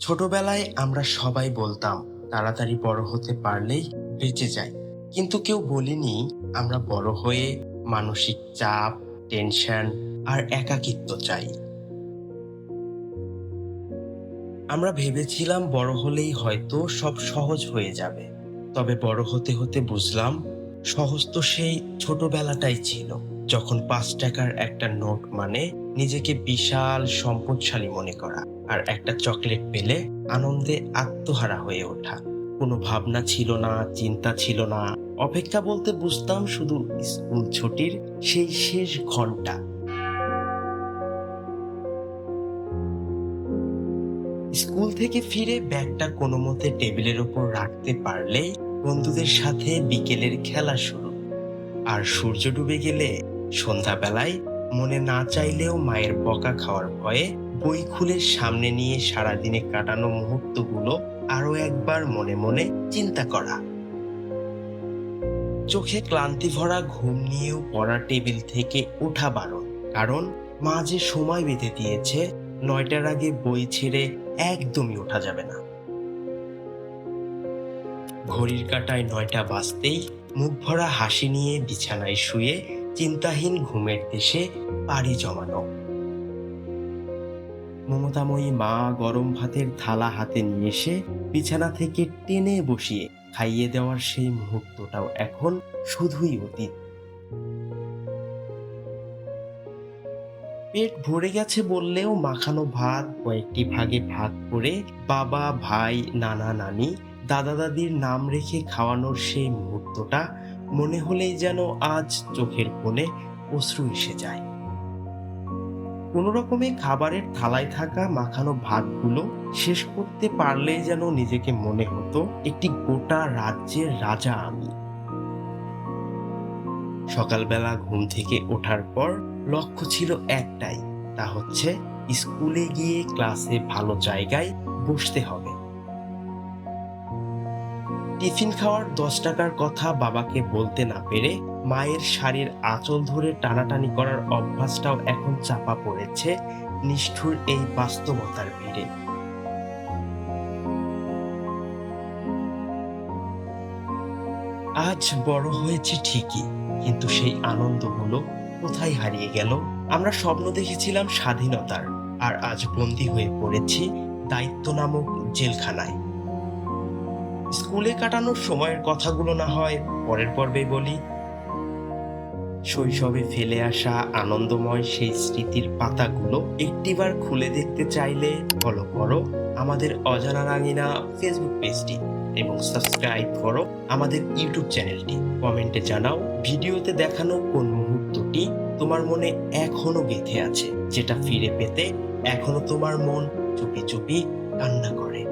ছোটবেলায় আমরা সবাই বলতাম, তাড়াতাড়ি বড় হতে পারলেই বেঁচে যাই। কিন্তু কেউ বলিনি, আমরা বড় হয়ে মানসিক চাপ, টেনশন আর একাকিত্ব চাই। আমরা ভেবেছিলাম বড় হলেই হয়তো সব সহজ হয়ে যাবে। তবে বড় হতে হতে বুঝলাম, সহজ তো সেই ছোটবেলাটাই ছিল, যখন পাঁচ টাকার একটা নোট মানে নিজেকে বিশাল, সম্পদশালী মনে করা। আর একটা চকলেট পেলে আনন্দে আত্মহারা হয়ে ওঠা। কোনো ভাবনা ছিল না, চিন্তা ছিল না। অপেক্ষা বলতে বুঝতাম শুধু স্কুল ছুটির সেই শেষ ঘণ্টা। স্কুল থেকে ফিরে ব্যাগটা কোনো মতে টেবিলের ওপর রাখতে পারলেই বন্ধুদের সাথে বিকেলের খেলা শুরু। আর সূর্য ডুবে গেলে সন্ধ্যাবেলায় মনে না চাইলেও মায়ের বকা খাওয়ার ভয়ে বই খুলে সামনে নিয়ে সারাদিনে কাটানো মুহূর্তগুলো আরও একবার মনে মনে চিন্তা করা। চোখে ক্লান্তি ভরা ঘুম নিয়েও পড়া টেবিল থেকে ওঠা বারণ। কারণ মা যে সময় বেঁধে দিয়েছে, নয়টার আগে বই ছেড়ে একদমই ওঠা যাবে না। ঘড়ির কাটায় নয়টা বাজতেই মুখ ভরা হাসি নিয়ে বিছানায় শুয়ে চিন্তাহীন ঘুমের দেশে পাড়ি জমানো। মমতাময়ী মা গরম ভাতের থালা হাতে নিয়ে এসে বিছানা থেকে টেনে বসিয়ে খাইয়ে দেওয়ার সেই মুহূর্তটাও এখন শুধুই অতীত। পেট ভরে গেছে বললেও মাখানো ভাত, কয়েকটি ভাগে ভাগ করে বাবা, ভাই, নানা, নানি, দাদা, দাদির নাম রেখে খাওয়ানোর সেই মুহূর্তটা মনে হলেই যেন আজ চোখের কোণে অশ্রু এসে যায়। কোনো রকমে খাবারের থালায় থাকা মাখানো ভাতগুলো শেষ করতে পারলেই যেন নিজেকে মনে হতো একটি গোটা রাজ্যের রাজা আমি। সকালবেলা ঘুম থেকে ওঠার পর লক্ষ্য ছিল একটাই, তা হচ্ছে স্কুলে গিয়ে ক্লাসে ভালো জায়গায় বসতে হবে। টিফিন খাওয়ার দশ টাকার কথা বাবাকে বলতে না পেরে মায়ের শাড়ির আঁচল ধরে টানাটানি করার অভ্যাসটাও এখন চাপা পড়েছে নিষ্ঠুর এই বাস্তবতার ভিড়ে। আজ বড় হয়েছে ঠিকই, কিন্তু সেই আনন্দগুলো কোথায় হারিয়ে গেল? আমরা স্বপ্ন দেখেছিলাম স্বাধীনতার, আর আজ বন্দী হয়ে পড়েছি দায়িত্ব নামক জেলখানায়। স্কুলে কাটানোর সময়ের কথাগুলো না হয় পরের পর্বে বলি শৈশবে ফেলে আসা আনন্দময় সেই স্মৃতির পাতাগুলো একটিবার খুলে দেখতে চাইলে ফলো করো আমাদের অজানা রাঙিনা ফেসবুক পেজটি এবং সাবস্ক্রাইব করো আমাদের ইউটিউব চ্যানেলটি কমেন্টে জানাও, ভিডিওতে দেখানো কোন মুহূর্তটি তোমার মনে এখনও গেঁথে আছে, যেটা ফিরে পেতে এখনও তোমার মন চুপি চুপি কান্না করে।